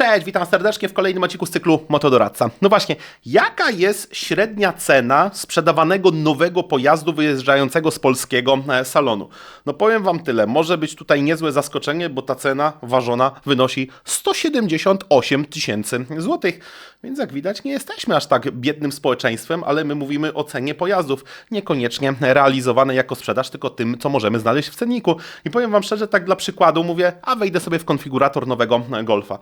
Cześć, witam serdecznie w kolejnym odcinku z cyklu Motodoradca. No właśnie, jaka jest średnia cena sprzedawanego nowego pojazdu wyjeżdżającego z polskiego e, salonu? No powiem Wam tyle, może być tutaj niezłe zaskoczenie, bo ta cena ważona wynosi 178 tysięcy złotych. Więc jak widać, nie jesteśmy aż tak biednym społeczeństwem, ale my mówimy o cenie pojazdów, niekoniecznie realizowanej jako sprzedaż, tylko tym, co możemy znaleźć w cenniku. I powiem Wam szczerze, tak dla przykładu mówię, a wejdę sobie w konfigurator nowego Golfa.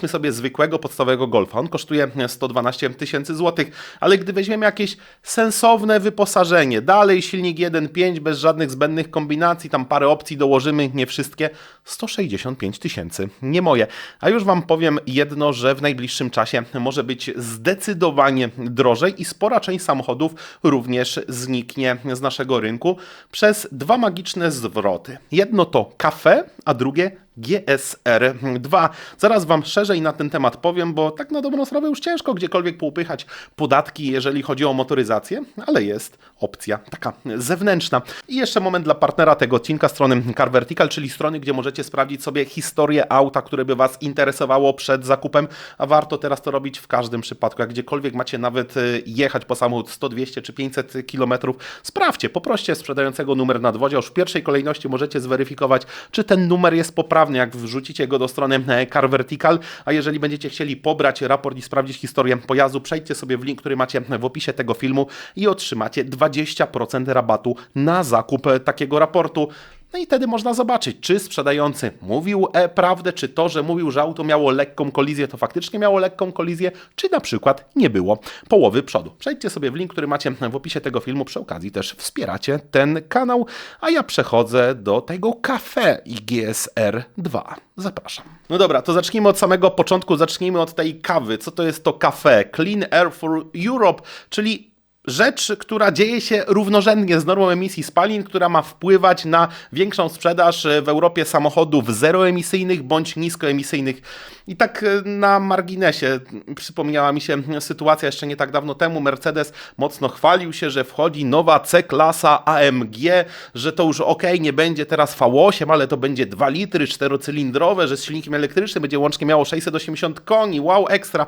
Weźmy sobie zwykłego, podstawowego Golfa. On kosztuje 112 tysięcy złotych, ale gdy weźmiemy jakieś sensowne wyposażenie, dalej silnik 1.5 bez żadnych zbędnych kombinacji, tam parę opcji dołożymy, nie wszystkie, 165 tysięcy. Nie moje. A już Wam powiem jedno, że w najbliższym czasie może być zdecydowanie drożej i spora część samochodów również zniknie z naszego rynku przez dwa magiczne zwroty. Jedno to kafe, a drugie GSR2. Zaraz Wam szerzej na ten temat powiem, bo tak na dobrą sprawę już ciężko gdziekolwiek poupychać podatki, jeżeli chodzi o motoryzację, ale jest opcja taka zewnętrzna. I jeszcze moment dla partnera tego odcinka, strony Car Vertical, czyli strony, gdzie możecie sprawdzić sobie historię auta, które by Was interesowało przed zakupem, a warto teraz to robić w każdym przypadku. Jak gdziekolwiek macie nawet y, jechać po samochód 100, 200 czy 500 kilometrów, sprawdźcie, poproście sprzedającego numer nadwozia. Już w pierwszej kolejności możecie zweryfikować, czy ten numer jest poprawny, jak wrzucicie go do strony e, Car Vertical, a jeżeli będziecie chcieli pobrać raport i sprawdzić historię pojazdu, przejdźcie sobie w link, który macie w opisie tego filmu i otrzymacie 20% rabatu na zakup e, takiego raportu. No i wtedy można zobaczyć, czy sprzedający mówił e, prawdę, czy to, że mówił, że auto miało lekką kolizję, to faktycznie miało lekką kolizję, czy na przykład nie było połowy przodu. Przejdźcie sobie w link, który macie w opisie tego filmu. Przy okazji też wspieracie ten kanał, a ja przechodzę do tego kafe i GSR 2. Zapraszam. No dobra, to zacznijmy od samego początku, zacznijmy od tej kawy. Co to jest to kafe? Clean Air for Europe, czyli rzecz, która dzieje się równorzędnie z normą emisji spalin, która ma wpływać na większą sprzedaż w Europie samochodów zeroemisyjnych bądź niskoemisyjnych. I tak e, na marginesie przypomniała mi się sytuacja jeszcze nie tak dawno temu. Mercedes mocno chwalił się, że wchodzi nowa C-klasa AMG, że to już ok, nie będzie teraz V8, ale to będzie 2 litry, czterocylindrowe, że z silnikiem elektrycznym będzie łącznie miało 680 koni. Wow, ekstra.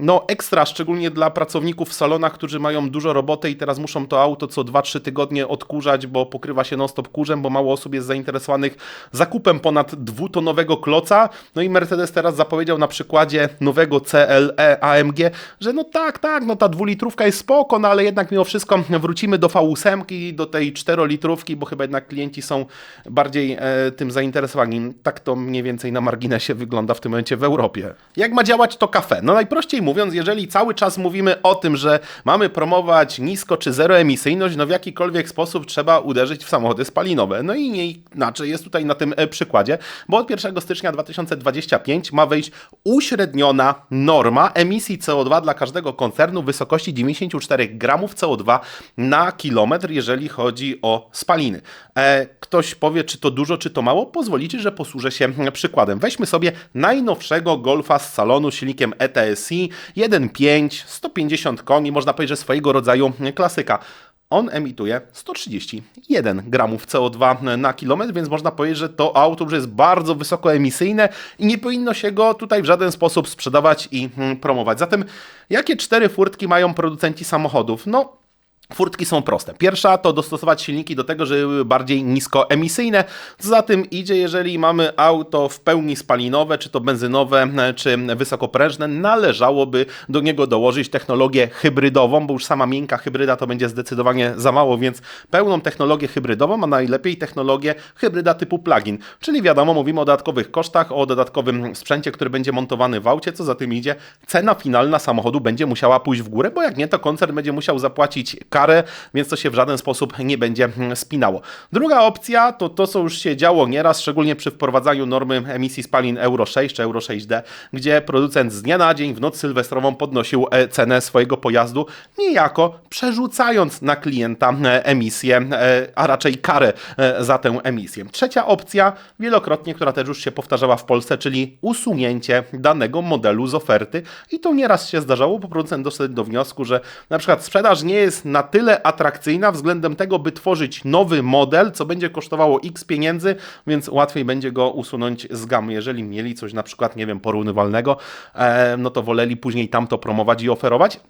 No ekstra, szczególnie dla pracowników w salonach, którzy mają dużo roboty i teraz muszą to auto co 2-3 tygodnie odkurzać, bo pokrywa się non-stop kurzem, bo mało osób jest zainteresowanych zakupem ponad dwutonowego kloca. No i Mercedes teraz zapowiedział na przykładzie nowego CLE AMG, że no tak, tak, no ta dwulitrówka jest spoko, no ale jednak mimo wszystko wrócimy do V8 i do tej czterolitrówki, bo chyba jednak klienci są bardziej e, tym zainteresowani. Tak to mniej więcej na marginesie wygląda w tym momencie w Europie. Jak ma działać to kafe? No najprościej mówiąc, jeżeli cały czas mówimy o tym, że mamy promować nisko czy zeroemisyjność, no w jakikolwiek sposób trzeba uderzyć w samochody spalinowe. No i nie inaczej jest tutaj na tym e, przykładzie, bo od 1 stycznia 2025 ma wejść uśredniona norma emisji CO2 dla każdego koncernu w wysokości 94 gramów CO2 na kilometr, jeżeli chodzi o spaliny. E, ktoś powie, czy to dużo, czy to mało? Pozwolicie, że posłużę się przykładem. Weźmy sobie najnowszego Golfa z salonu silnikiem ETSI 1.5, 150 koni, można powiedzieć, że swojego rodzaju klasyka. On emituje 131 gramów CO2 na kilometr, więc można powiedzieć, że to auto już jest bardzo wysokoemisyjne i nie powinno się go tutaj w żaden sposób sprzedawać i mm, promować. Zatem jakie cztery furtki mają producenci samochodów? No, Furtki są proste. Pierwsza to dostosować silniki do tego, żeby były bardziej niskoemisyjne. Za tym idzie, jeżeli mamy auto w pełni spalinowe, czy to benzynowe, czy wysokoprężne, należałoby do niego dołożyć technologię hybrydową, bo już sama miękka hybryda to będzie zdecydowanie za mało, więc pełną technologię hybrydową, a najlepiej technologię hybryda typu plug-in. Czyli wiadomo, mówimy o dodatkowych kosztach, o dodatkowym sprzęcie, który będzie montowany w aucie. Co za tym idzie, cena finalna samochodu będzie musiała pójść w górę, bo jak nie, to koncern będzie musiał zapłacić karę, więc to się w żaden sposób nie będzie spinało. Druga opcja to to, co już się działo nieraz, szczególnie przy wprowadzaniu normy emisji spalin Euro 6 czy Euro 6D, gdzie producent z dnia na dzień w noc sylwestrową podnosił e, cenę swojego pojazdu, niejako przerzucając na klienta e, emisję, e, a raczej karę za tę emisję. Trzecia opcja, wielokrotnie, która też już się powtarzała w Polsce, czyli usunięcie danego modelu z oferty i to nieraz się zdarzało, bo producent doszedł do wniosku, że na przykład sprzedaż nie jest na tyle atrakcyjna względem tego, by tworzyć nowy model, co będzie kosztowało x pieniędzy, więc łatwiej będzie go usunąć z gamy. Jeżeli mieli coś na przykład, nie wiem, porównywalnego, e, no to woleli później tamto promować i oferować.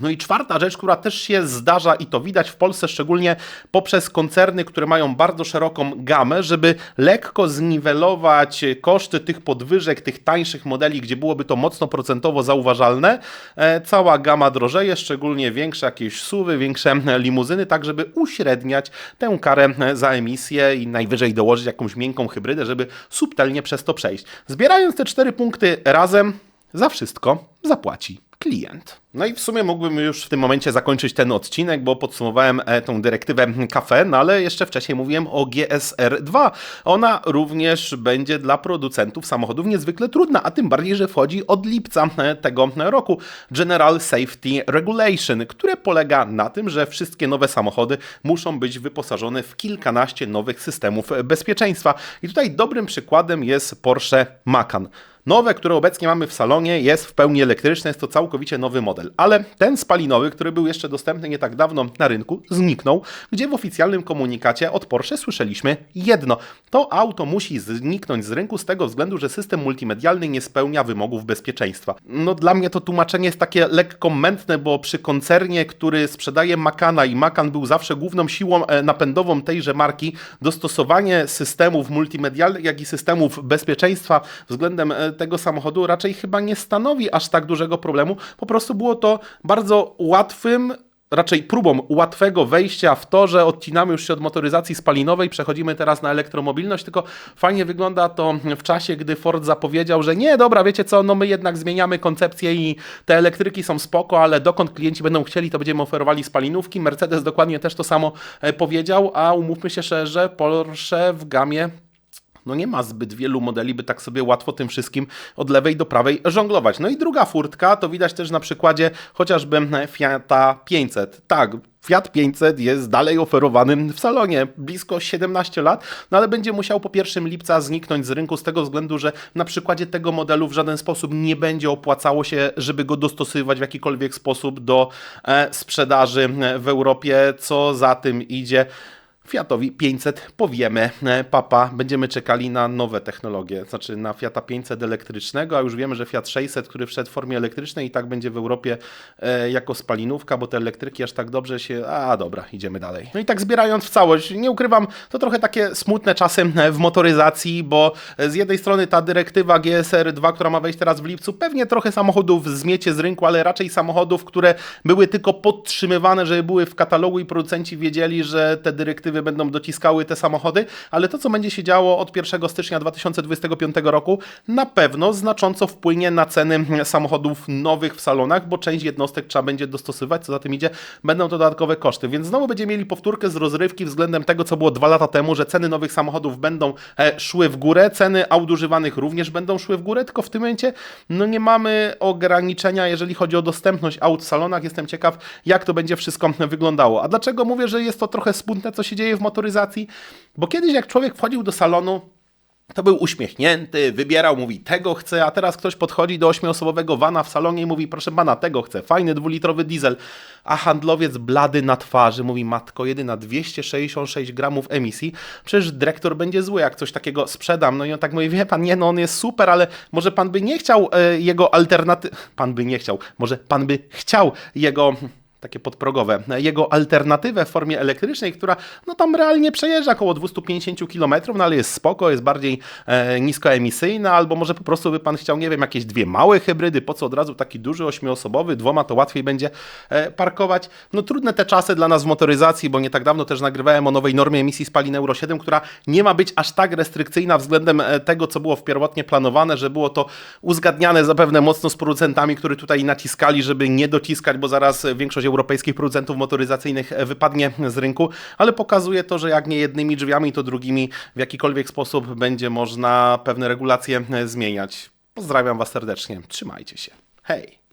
No i czwarta rzecz, która też się zdarza i to widać w Polsce szczególnie poprzez koncerny, które mają bardzo szeroką gamę, żeby lekko zniwelować koszty tych podwyżek, tych tańszych modeli, gdzie byłoby to mocno procentowo zauważalne. E, cała gama drożeje, szczególnie większe jakieś suwy, większe limuzyny, tak żeby uśredniać tę karę za emisję i najwyżej dołożyć jakąś miękką hybrydę, żeby subtelnie przez to przejść. Zbierając te cztery punkty razem, za wszystko zapłaci klient. No i w sumie mógłbym już w tym momencie zakończyć ten odcinek, bo podsumowałem e, tą dyrektywę kafe, no ale jeszcze wcześniej mówiłem o GSR2. Ona również będzie dla producentów samochodów niezwykle trudna, a tym bardziej, że wchodzi od lipca e, tego roku General Safety Regulation, które polega na tym, że wszystkie nowe samochody muszą być wyposażone w kilkanaście nowych systemów bezpieczeństwa. I tutaj dobrym przykładem jest Porsche Macan. Nowe, które obecnie mamy w salonie, jest w pełni elektryczne, jest to całkowicie nowy model. Ale ten spalinowy, który był jeszcze dostępny nie tak dawno na rynku, zniknął, gdzie w oficjalnym komunikacie od Porsche słyszeliśmy jedno. To auto musi zniknąć z rynku z tego względu, że system multimedialny nie spełnia wymogów bezpieczeństwa. No dla mnie to tłumaczenie jest takie lekko mętne, bo przy koncernie, który sprzedaje Makana i Makan był zawsze główną siłą e, napędową tejże marki, dostosowanie systemów multimedialnych, jak i systemów bezpieczeństwa względem e, tego samochodu raczej chyba nie stanowi aż tak dużego problemu. Po prostu było to bardzo łatwym raczej próbą łatwego wejścia w to, że odcinamy już się od motoryzacji spalinowej, przechodzimy teraz na elektromobilność, tylko fajnie wygląda to w czasie, gdy Ford zapowiedział, że nie, dobra, wiecie co, no my jednak zmieniamy koncepcję i te elektryki są spoko, ale dokąd klienci będą chcieli, to będziemy oferowali spalinówki. Mercedes dokładnie też to samo e, powiedział, a umówmy się szczerze, Porsche w gamie no nie ma zbyt wielu modeli, by tak sobie łatwo tym wszystkim od lewej do prawej żonglować. No i druga furtka, to widać też na przykładzie chociażby Fiata 500. Tak, Fiat 500 jest dalej oferowany w salonie, blisko 17 lat, no ale będzie musiał po 1 lipca zniknąć z rynku z tego względu, że na przykładzie tego modelu w żaden sposób nie będzie opłacało się, żeby go dostosowywać w jakikolwiek sposób do e, sprzedaży w Europie, co za tym idzie. Fiatowi 500 powiemy, e, papa, będziemy czekali na nowe technologie, znaczy na Fiata 500 elektrycznego, a już wiemy, że Fiat 600, który wszedł w formie elektrycznej i tak będzie w Europie e, jako spalinówka, bo te elektryki aż tak dobrze się, a dobra, idziemy dalej. No i tak zbierając w całość, nie ukrywam, to trochę takie smutne czasy e, w motoryzacji, bo z jednej strony ta dyrektywa GSR2, która ma wejść teraz w lipcu, pewnie trochę samochodów zmiecie z rynku, ale raczej samochodów, które były tylko podtrzymywane, żeby były w katalogu i producenci wiedzieli, że te dyrektywy będą dociskały te samochody, ale to, co będzie się działo od 1 stycznia 2025 roku, na pewno znacząco wpłynie na ceny samochodów nowych w salonach, bo część jednostek trzeba będzie dostosować, co za tym idzie, będą to dodatkowe koszty. Więc znowu będziemy mieli powtórkę z rozrywki względem tego, co było dwa lata temu, że ceny nowych samochodów będą e, szły w górę, ceny aut używanych również będą szły w górę, tylko w tym momencie no nie mamy ograniczenia, jeżeli chodzi o dostępność aut w salonach. Jestem ciekaw, jak to będzie wszystko wyglądało. A dlaczego mówię, że jest to trochę smutne, co się dzieje w motoryzacji, bo kiedyś jak człowiek wchodził do salonu, to był uśmiechnięty, wybierał, mówi tego chce, a teraz ktoś podchodzi do ośmioosobowego vana w salonie i mówi proszę pana, tego chce, fajny dwulitrowy diesel, a handlowiec blady na twarzy mówi matko jedyna 266 gramów emisji, przecież dyrektor będzie zły, jak coś takiego sprzedam. No i on tak mówi, wie pan, nie no on jest super, ale może pan by nie chciał e, jego alternatywy, pan by nie chciał, może pan by chciał jego takie podprogowe, jego alternatywę w formie elektrycznej, która no tam realnie przejeżdża około 250 km, no ale jest spoko, jest bardziej e, niskoemisyjna, albo może po prostu by pan chciał, nie wiem, jakieś dwie małe hybrydy, po co od razu taki duży ośmioosobowy, dwoma to łatwiej będzie e, parkować. No trudne te czasy dla nas w motoryzacji, bo nie tak dawno też nagrywałem o nowej normie emisji spalin Euro 7, która nie ma być aż tak restrykcyjna względem e, tego, co było w pierwotnie planowane, że było to uzgadniane zapewne mocno z producentami, którzy tutaj naciskali, żeby nie dociskać, bo zaraz większość europejskich producentów motoryzacyjnych wypadnie z rynku, ale pokazuje to, że jak nie jednymi drzwiami, to drugimi w jakikolwiek sposób będzie można pewne regulacje zmieniać. Pozdrawiam Was serdecznie. Trzymajcie się. Hej!